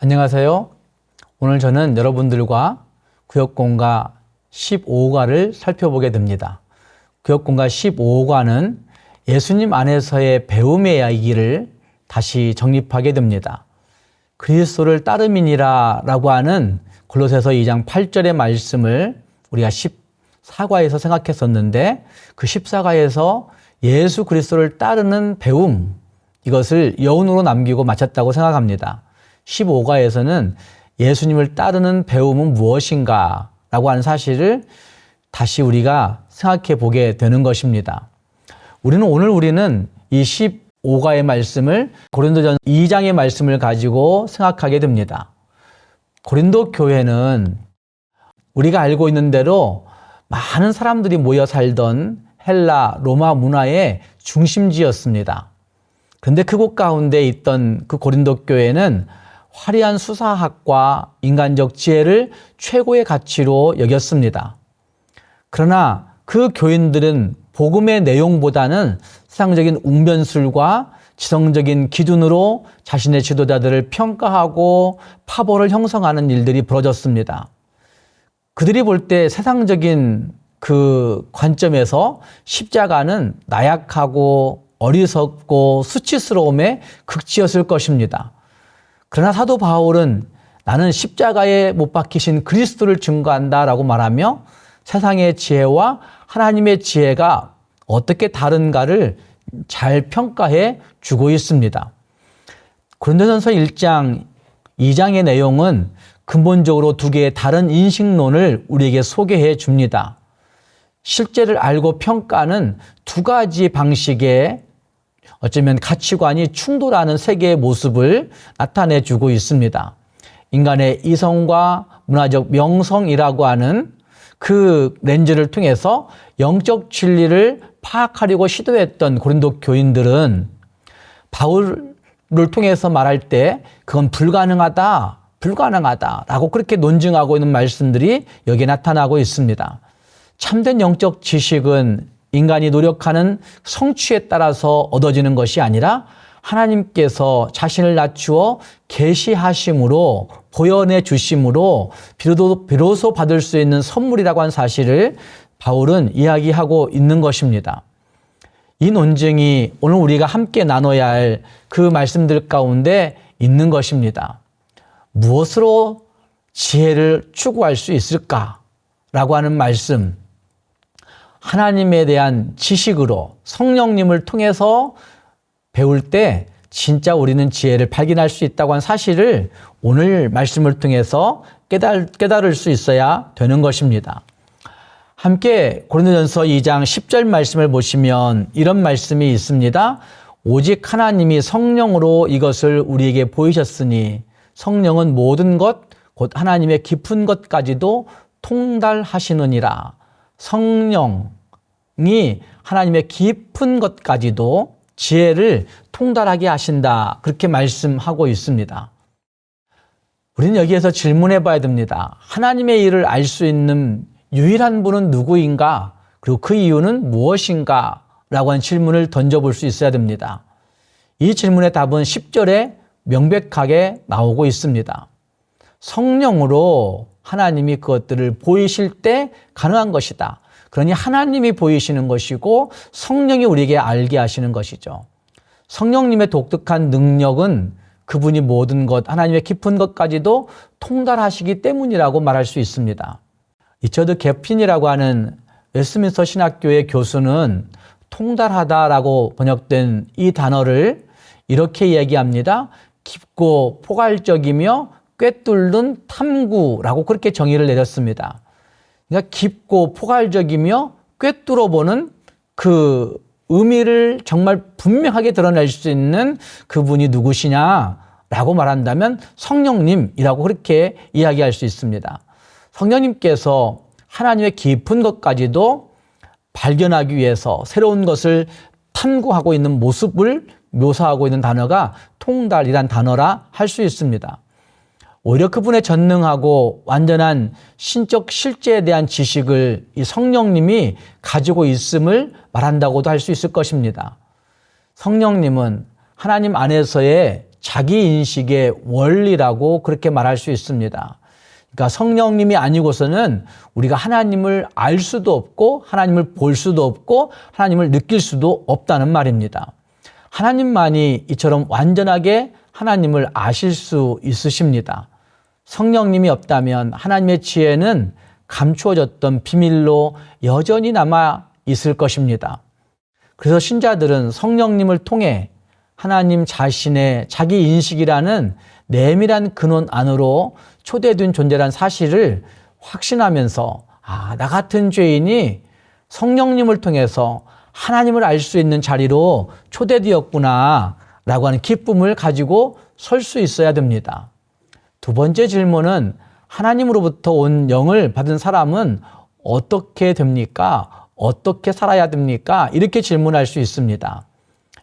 안녕하세요. 오늘 저는 여러분들과 구역공가 15과를 살펴보게 됩니다. 구역공가 15과는 예수님 안에서의 배움의 이야기를 다시 정립하게 됩니다. 그리스도를 따름이니라 라고 하는 골로새서 2장 8절의 말씀을 우리가 14과에서 생각했었는데 그 14과에서 예수 그리스도를 따르는 배움 이것을 여운으로 남기고 마쳤다고 생각합니다. 15과에서는 예수님을 따르는 배움은 무엇인가 라고 하는 사실을 다시 우리가 생각해 보게 되는 것입니다. 우리는 오늘 우리는 이 15과의 말씀을 고린도전 2장의 말씀을 가지고 생각하게 됩니다. 고린도 교회는 우리가 알고 있는 대로 많은 사람들이 모여 살던 헬라 로마 문화의 중심지였습니다. 그런데 그곳 가운데 있던 그 고린도 교회는 화려한 수사학과 인간적 지혜를 최고의 가치로 여겼습니다. 그러나 그 교인들은 복음의 내용보다는 세상적인 웅변술과 지성적인 기준으로 자신의 지도자들을 평가하고 파벌을 형성하는 일들이 벌어졌습니다. 그들이 볼 때 세상적인 그 관점에서 십자가는 나약하고 어리석고 수치스러움의 극치였을 것입니다. 그러나 사도 바울은 나는 십자가에 못 박히신 그리스도를 증거한다라고 말하며 세상의 지혜와 하나님의 지혜가 어떻게 다른가를 잘 평가해 주고 있습니다. 고린도전서 1장 2장의 내용은 근본적으로 두 개의 다른 인식론을 우리에게 소개해 줍니다. 실제를 알고 평가는 두 가지 방식의 어쩌면 가치관이 충돌하는 세계의 모습을 나타내 주고 있습니다. 인간의 이성과 문화적 명성이라고 하는 그 렌즈를 통해서 영적 진리를 파악하려고 시도했던 고린도 교인들은 바울을 통해서 말할 때 그건 불가능하다, 불가능하다라고 그렇게 논증하고 있는 말씀들이 여기에 나타나고 있습니다. 참된 영적 지식은 인간이 노력하는 성취에 따라서 얻어지는 것이 아니라 하나님께서 자신을 낮추어 계시하심으로 보여내 주심으로 비로소, 받을 수 있는 선물이라고 한 사실을 바울은 이야기하고 있는 것입니다. 이 논증이 오늘 우리가 함께 나눠야 할 그 말씀들 가운데 있는 것입니다. 무엇으로 지혜를 추구할 수 있을까 라고 하는 말씀. 하나님에 대한 지식으로 성령님을 통해서 배울 때 진짜 우리는 지혜를 발견할 수 있다고 하는 사실을 오늘 말씀을 통해서 깨달, 깨달을 수 있어야 되는 것입니다. 함께 고린도전서 2장 10절 말씀을 보시면 이런 말씀이 있습니다. 오직 하나님이 성령으로 이것을 우리에게 보이셨으니 성령은 모든 것, 곧 하나님의 깊은 것까지도 통달하시느니라. 성령이 하나님의 깊은 것까지도 지혜를 통달하게 하신다. 그렇게 말씀하고 있습니다. 우리는 여기에서 질문해 봐야 됩니다. 하나님의 일을 알 수 있는 유일한 분은 누구인가? 그리고 그 이유는 무엇인가? 라고 하는 질문을 던져볼 수 있어야 됩니다. 이 질문의 답은 10절에 명백하게 나오고 있습니다. 성령으로 하나님이 그것들을 보이실 때 가능한 것이다. 그러니 하나님이 보이시는 것이고 성령이 우리에게 알게 하시는 것이죠. 성령님의 독특한 능력은 그분이 모든 것, 하나님의 깊은 것까지도 통달하시기 때문이라고 말할 수 있습니다. 리처드 개핀이라고 하는 웨스민스터 신학교의 교수는 통달하다라고 번역된 이 단어를 이렇게 이야기합니다. 깊고 포괄적이며 꿰뚫는 탐구라고 그렇게 정의를 내렸습니다. 그러니까 깊고 포괄적이며 꿰뚫어 보는 그 의미를 정말 분명하게 드러낼 수 있는 그분이 누구시냐라고 말한다면 성령님이라고 그렇게 이야기할 수 있습니다. 성령님께서 하나님의 깊은 것까지도 발견하기 위해서 새로운 것을 탐구하고 있는 모습을 묘사하고 있는 단어가 통달이란 단어라 할 수 있습니다. 오히려 그분의 전능하고 완전한 신적 실제에 대한 지식을 이 성령님이 가지고 있음을 말한다고도 할 수 있을 것입니다. 성령님은 하나님 안에서의 자기 인식의 원리라고 그렇게 말할 수 있습니다. 그러니까 성령님이 아니고서는 우리가 하나님을 알 수도 없고 하나님을 볼 수도 없고 하나님을 느낄 수도 없다는 말입니다. 하나님만이 이처럼 완전하게 하나님을 아실 수 있으십니다. 성령님이 없다면 하나님의 지혜는 감추어졌던 비밀로 여전히 남아 있을 것입니다. 그래서 신자들은 성령님을 통해 하나님 자신의 자기 인식이라는 내밀한 근원 안으로 초대된 존재란 사실을 확신하면서 아, 나 같은 죄인이 성령님을 통해서 하나님을 알 수 있는 자리로 초대되었구나 라고 하는 기쁨을 가지고 설 수 있어야 됩니다. 두 번째 질문은 하나님으로부터 온 영을 받은 사람은 어떻게 됩니까? 어떻게 살아야 됩니까? 이렇게 질문할 수 있습니다.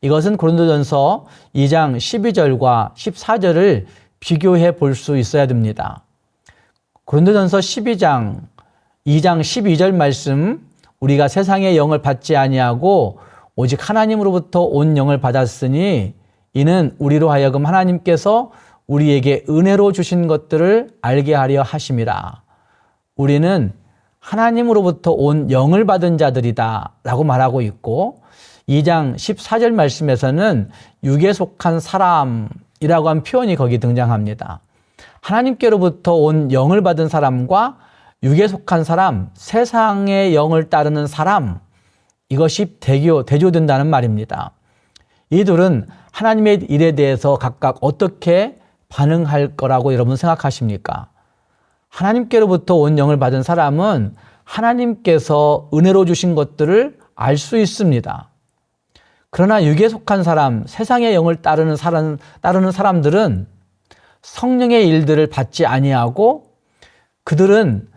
이것은 고린도전서 2장 12절과 14절을 비교해 볼 수 있어야 됩니다. 고린도전서 12장 2장 12절 말씀 우리가 세상의 영을 받지 아니하고 오직 하나님으로부터 온 영을 받았으니 이는 우리로 하여금 하나님께서 우리에게 은혜로 주신 것들을 알게 하려 하심이라. 우리는 하나님으로부터 온 영을 받은 자들이다 라고 말하고 있고 2장 14절 말씀에서는 육에 속한 사람이라고 한 표현이 거기 등장합니다. 하나님께로부터 온 영을 받은 사람과 육에 속한 사람, 세상의 영을 따르는 사람, 이것이 대교, 대조된다는 말입니다. 이 둘은 하나님의 일에 대해서 각각 어떻게 반응할 거라고 여러분 생각하십니까? 하나님께로부터 온 영을 받은 사람은 하나님께서 은혜로 주신 것들을 알 수 있습니다. 그러나 육에 속한 사람, 세상의 영을 따르는 사람, 따르는 사람들은 성령의 일들을 받지 아니하고 그들은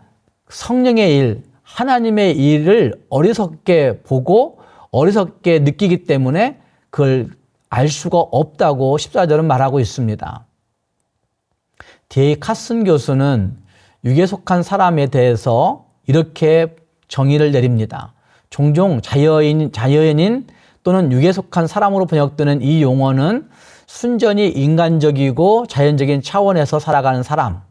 성령의 일, 하나님의 일을 어리석게 보고 어리석게 느끼기 때문에 그걸 알 수가 없다고 14절은 말하고 있습니다. 데이 카슨 교수는 육에 속한 사람에 대해서 이렇게 정의를 내립니다. 종종 자여인, 자여인인 또는 육에 속한 사람으로 번역되는 이 용어는 순전히 인간적이고 자연적인 차원에서 살아가는 사람,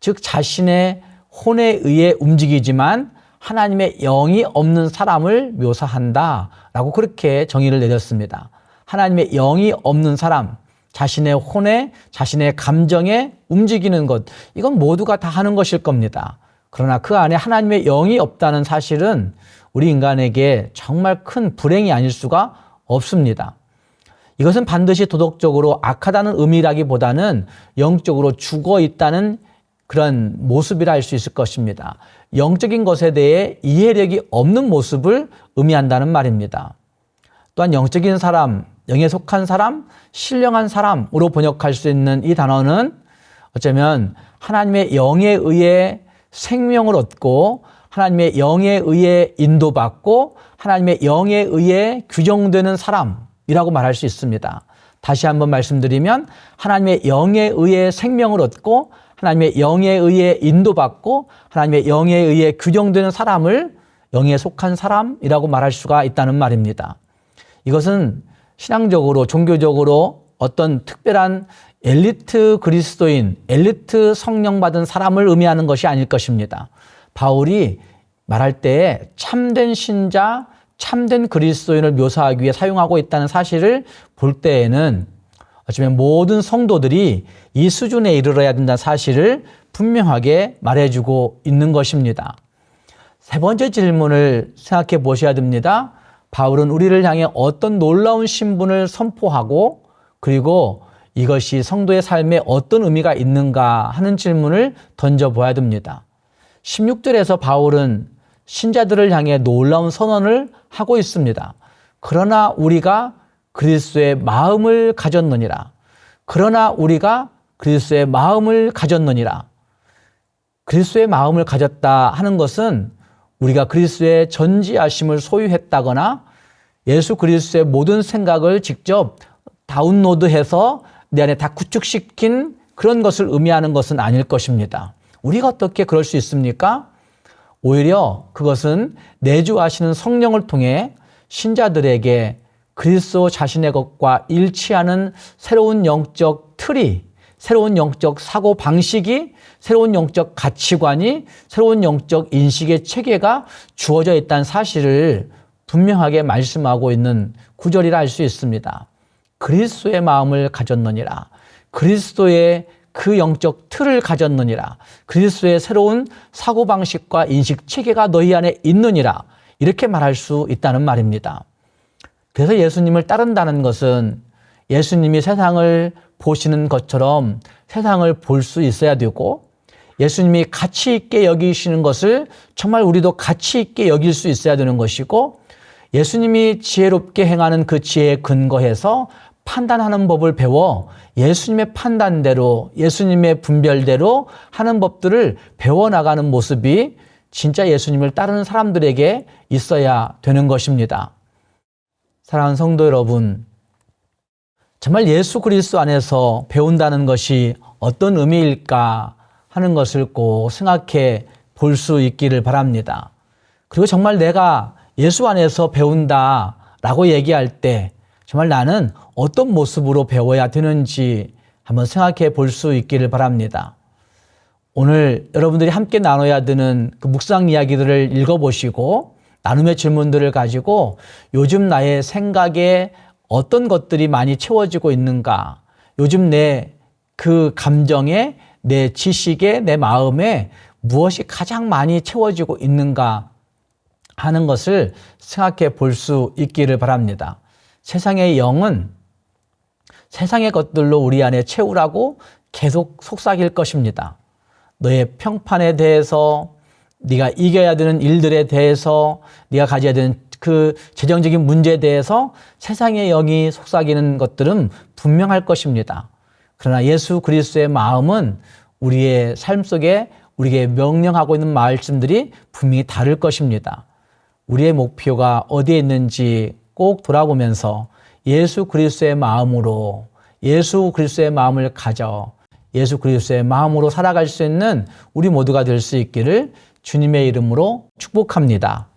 즉 자신의 혼에 의해 움직이지만 하나님의 영이 없는 사람을 묘사한다. 라고 그렇게 정의를 내렸습니다. 하나님의 영이 없는 사람, 자신의 혼에, 자신의 감정에 움직이는 것, 이건 모두가 다 하는 것일 겁니다. 그러나 그 안에 하나님의 영이 없다는 사실은 우리 인간에게 정말 큰 불행이 아닐 수가 없습니다. 이것은 반드시 도덕적으로 악하다는 의미라기보다는 영적으로 죽어 있다는 그런 모습이라 할 수 있을 것입니다. 영적인 것에 대해 이해력이 없는 모습을 의미한다는 말입니다. 또한 영적인 사람, 영에 속한 사람, 신령한 사람으로 번역할 수 있는 이 단어는 어쩌면 하나님의 영에 의해 생명을 얻고 하나님의 영에 의해 인도받고 하나님의 영에 의해 규정되는 사람이라고 말할 수 있습니다. 다시 한번 말씀드리면 하나님의 영에 의해 생명을 얻고 하나님의 영에 의해 인도받고 하나님의 영에 의해 규정되는 사람을 영에 속한 사람이라고 말할 수가 있다는 말입니다. 이것은 신앙적으로 종교적으로 어떤 특별한 엘리트 그리스도인, 엘리트 성령 받은 사람을 의미하는 것이 아닐 것입니다. 바울이 말할 때 참된 신자, 참된 그리스도인을 묘사하기 위해 사용하고 있다는 사실을 볼 때에는 어쩌면 모든 성도들이 이 수준에 이르러야 된다는 사실을 분명하게 말해주고 있는 것입니다. 세 번째 질문을 생각해 보셔야 됩니다. 바울은 우리를 향해 어떤 놀라운 신분을 선포하고 그리고 이것이 성도의 삶에 어떤 의미가 있는가 하는 질문을 던져보아야 됩니다. 16절에서 바울은 신자들을 향해 놀라운 선언을 하고 있습니다. 그러나 우리가 그리스도의 마음을 가졌느니라. 그러나 우리가 그리스도의 마음을 가졌느니라. 그리스도의 마음을 가졌다 하는 것은 우리가 그리스도의 전지하심을 소유했다거나 예수 그리스도의 모든 생각을 직접 다운로드해서 내 안에 다 구축시킨 그런 것을 의미하는 것은 아닐 것입니다. 우리가 어떻게 그럴 수 있습니까? 오히려 그것은 내주하시는 성령을 통해 신자들에게 그리스도 자신의 것과 일치하는 새로운 영적 틀이 새로운 영적 사고 방식이 새로운 영적 가치관이 새로운 영적 인식의 체계가 주어져 있다는 사실을 분명하게 말씀하고 있는 구절이라 할 수 있습니다. 그리스도의 마음을 가졌느니라. 그리스도의 그 영적 틀을 가졌느니라. 그리스도의 새로운 사고 방식과 인식 체계가 너희 안에 있느니라. 이렇게 말할 수 있다는 말입니다. 그래서 예수님을 따른다는 것은 예수님이 세상을 보시는 것처럼 세상을 볼 수 있어야 되고 예수님이 가치 있게 여기시는 것을 정말 우리도 가치 있게 여길 수 있어야 되는 것이고 예수님이 지혜롭게 행하는 그 지혜에 근거해서 판단하는 법을 배워 예수님의 판단대로 예수님의 분별대로 하는 법들을 배워나가는 모습이 진짜 예수님을 따르는 사람들에게 있어야 되는 것입니다. 사랑하는 성도 여러분, 정말 예수 그리스도 안에서 배운다는 것이 어떤 의미일까 하는 것을 꼭 생각해 볼 수 있기를 바랍니다. 그리고 정말 내가 예수 안에서 배운다 라고 얘기할 때 정말 나는 어떤 모습으로 배워야 되는지 한번 생각해 볼 수 있기를 바랍니다. 오늘 여러분들이 함께 나눠야 되는 그 묵상 이야기들을 읽어보시고 나눔의 질문들을 가지고 요즘 나의 생각에 어떤 것들이 많이 채워지고 있는가? 요즘 내 그 감정에, 내 지식에, 내 마음에 무엇이 가장 많이 채워지고 있는가 하는 것을 생각해 볼 수 있기를 바랍니다. 세상의 영은 세상의 것들로 우리 안에 채우라고 계속 속삭일 것입니다. 너의 평판에 대해서 네가 이겨야 되는 일들에 대해서 네가 가져야 되는 그 재정적인 문제에 대해서 세상의 영이 속삭이는 것들은 분명할 것입니다. 그러나 예수 그리스도의 마음은 우리의 삶 속에 우리에게 명령하고 있는 말씀들이 분명히 다를 것입니다. 우리의 목표가 어디에 있는지 꼭 돌아보면서 예수 그리스도의 마음으로 예수 그리스도의 마음을 가져 예수 그리스도의 마음으로 살아갈 수 있는 우리 모두가 될 수 있기를 주님의 이름으로 축복합니다.